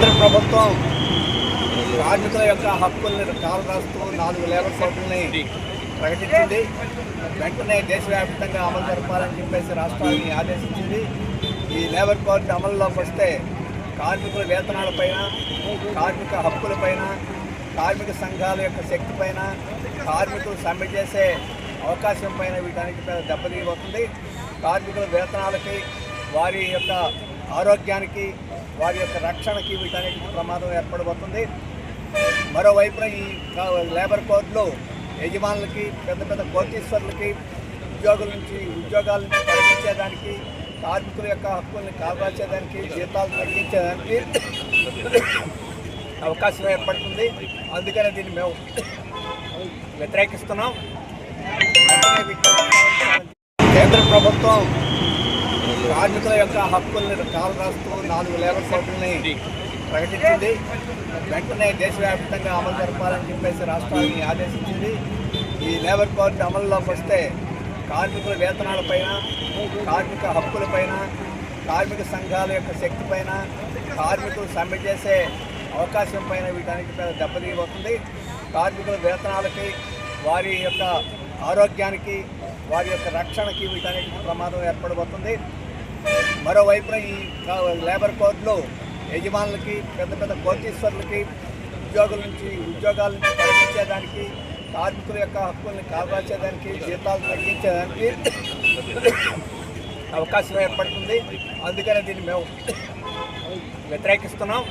కేంద్ర ప్రభుత్వం కార్మికుల యొక్క హక్కుల్ని కాలరాస్తూ నాలుగు లేబర్ కోడ్లని ప్రకటించింది. వెంటనే దేశవ్యాప్తంగా అమలు జరపాలని చెప్పేసి రాష్ట్రాలని ఆదేశించింది. ఈ లేబర్ కోడ్ అమలులోకి వస్తే కార్మికుల వేతనాలపైన కార్మిక హక్కులపైన కార్మిక సంఘాల యొక్క శక్తి పైన కార్మికులు సమ్మె చేసే అవకాశం పైన వీటానికి పెద్ద దెబ్బతీయబోతుంది. కార్మికుల వేతనాలకి వారి యొక్క ఆరోగ్యానికి వారి యొక్క రక్షణకి వీటన్నిటికీ ప్రమాదం ఏర్పడబోతుంది. మరోవైపున ఈ లేబర్ కోడ్లో యజమానులకి పెద్ద పెద్ద కోటీశ్వరులకి ఉద్యోగుల నుంచి ఉద్యోగాల నుంచి తగ్గించేదానికి కార్మికుల యొక్క హక్కుల్ని కాపాల్చేదానికి జీతాలు తగ్గించేదానికి అవకాశం ఏర్పడుతుంది. అందుకనే దీన్ని మేము వ్యతిరేకిస్తున్నాం. కేంద్ర ప్రభుత్వం కార్మికుల యొక్క హక్కుల్ని కాలరాస్తూ నాలుగు లేబర్ కోడ్లని ప్రకటించింది. వెంటనే దేశవ్యాప్తంగా అమలు జరపాలని చెప్పేసి రాష్ట్రాన్ని ఆదేశించింది. ఈ లేబర్ కోడ్ అమలులోకి వస్తే కార్మికుల వేతనాలపైన కార్మిక హక్కులపైన కార్మిక సంఘాల యొక్క శక్తి పైన కార్మికులు సమ్మె చేసే అవకాశం పైన వీటానికి పెద్ద దెబ్బతీయబోతుంది. కార్మికుల వేతనాలకి వారి యొక్క ఆరోగ్యానికి వారి యొక్క రక్షణకి వీటన్నిటికీ ప్రమాదం ఏర్పడబోతుంది. మరోవైపున ఈ లేబర్ కోడ్లో యజమానులకి పెద్ద పెద్ద కోటీశ్వర్లకి ఉద్యోగుల నుంచి ఉద్యోగాల నుంచి తగ్గించేదానికి కార్మికుల యొక్క హక్కుల్ని కాపాల్చేదానికి జీతాలు తగ్గించేదానికి అవకాశం ఏర్పడుతుంది. అందుకనే దీన్ని మేము వ్యతిరేకిస్తున్నాం.